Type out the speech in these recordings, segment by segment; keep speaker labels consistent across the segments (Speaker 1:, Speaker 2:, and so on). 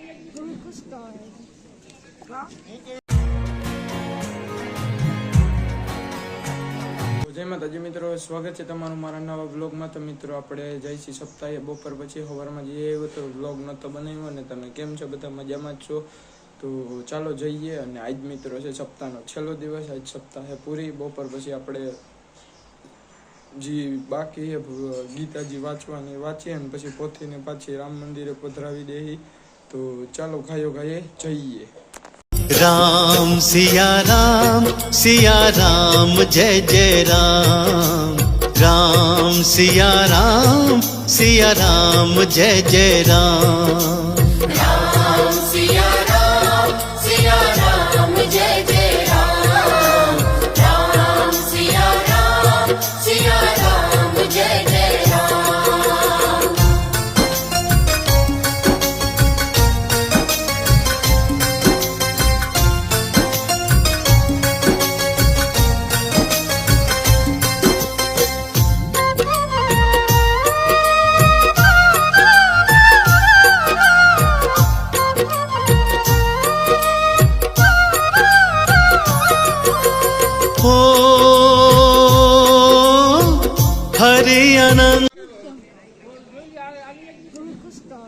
Speaker 1: Gusto.
Speaker 2: જય માતાજી મિત્રો, સ્વાગત છે તમારું મારા નવા બ્લોગમાં તો મિત્રો, આપણે જઈશી સપ્તાહે બપોર પછી. સવારમાં જઈએ આવ્યો તો બ્લોગ નહોતો બનાવ્યો અને તમે કેમ છો? બધા મજામાં છો? તો ચાલો જઈએ અને આજ મિત્રો છે સપ્તાહનો છેલ્લો દિવસ. આજ સપ્તાહે પૂરી, બપોર પછી આપણે જે બાકી ગીતાજી વાંચવાની વાંચીએ અને પછી પોથીને પાછી રામ મંદિરે પધરાવી દેહી. તો ચાલો ખાયો ખાઈએ જઈએ.
Speaker 3: રામ સિયા
Speaker 4: રામ સિયા રામ જય જય રામ. રામ સિયા રામ સિયા રામ જય જય રામ. રામ સિયા
Speaker 3: हो हरि अनंत
Speaker 1: Gusto.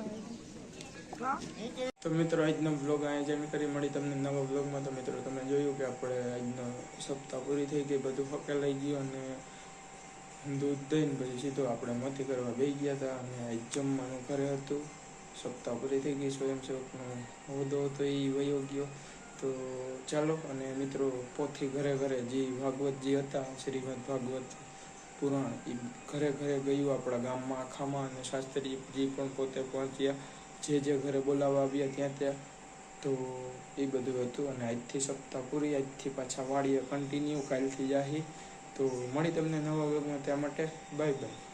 Speaker 2: તો મિત્રો આજનો બ્લોગ અહીંયા જેમ કરી મળી તમને નવા બ્લોગમાં તો મિત્રો તમે જોયું કે આપણે આજનો સપ્તાહ પૂરી થઈ ગઈ બધું ફકેલાઈ ગયું અને દૂધ દઈને પછી સીધો આપણે મથી કરવા બેસી ગયા હતા અને આજ જમવાનું ઘરે હતું સપ્તાહ પૂરી થઈ ગઈ સ્વયંસેવકનો હોદ્દો હતો એ વયો ગયો તો ચાલો અને મિત્રો પોથી ઘરે ઘરે જે ભાગવતજી હતા, શ્રીમદ ભાગવત પુરાણ એ ઘરે ઘરે ગયું આપણા ગામમાં, આખામાં અને શાસ્ત્રીજી પણ પોતે પહોંચ્યા, જે જે ઘરે બોલાવવા આવ્યા ત્યાં ત્યાં, તો એ બધું હતું અને આજથી સપ્તાહ પૂરી, આજથી પાછા વાળીએ કન્ટિન્યુ કાલથી જાહી. તો મળી તમને નવા વર્ગમાં ત્યાં માટે બાય બાય.